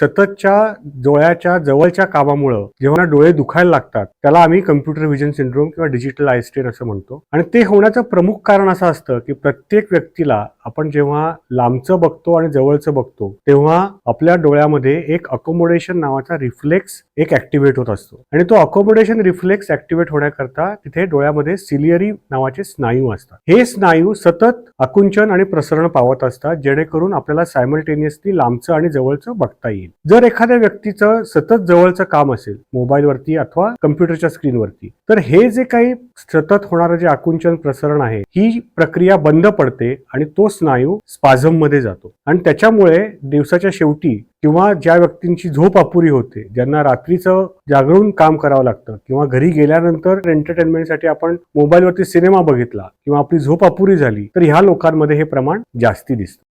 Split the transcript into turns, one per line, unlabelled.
सततच्या डोळ्याच्या जवळच्या कामामुळं जेव्हा डोळे दुखायला लागतात त्याला आम्ही कम्प्युटर व्हिजन सिंड्रोम किंवा डिजिटल आयस्टेन असं म्हणतो. आणि ते होण्याचं प्रमुख कारण असं असतं की प्रत्येक व्यक्तीला आपण जेव्हा लांबचं बघतो आणि जवळचं बघतो तेव्हा आपल्या डोळ्यामध्ये एक अकोमोडेशन नावाचा रिफ्लेक्स एक ऍक्टिव्हेट होत असतो. आणि तो अकोमोडेशन रिफ्लेक्स ऍक्टिव्हेट होण्याकरता तिथे डोळ्यामध्ये सिलियरी नावाचे स्नायू असतात. हे स्नायू सतत आकुंचन आणि प्रसरण पावत असतात जेणेकरून आपल्याला सायमल्टेनियसली लांबचं आणि जवळचं बघता येईल. येईल जर एखाद्या व्यक्तीचं सतत जवळचं काम असेल मोबाईलवरती अथवा कम्प्युटरच्या स्क्रीनवरती तर हे जे काही सतत होणारं जे आकुंचन प्रसरण आहे ही प्रक्रिया बंद पडते आणि तो स्नायू स्पाझममध्ये जातो. आणि त्याच्यामुळे दिवसाच्या शेवटी किंवा ज्या व्यक्तींची झोप अपुरी होते ज्यांना रात्रीचं जागरून काम करावं लागतं किंवा घरी गेल्यानंतर एंटरटेनमेंटसाठी आपण मोबाईलवरती सिनेमा बघितला किंवा आपली झोप अपुरी झाली तर ह्या लोकांमध्ये हे प्रमाण जास्ती दिसतं.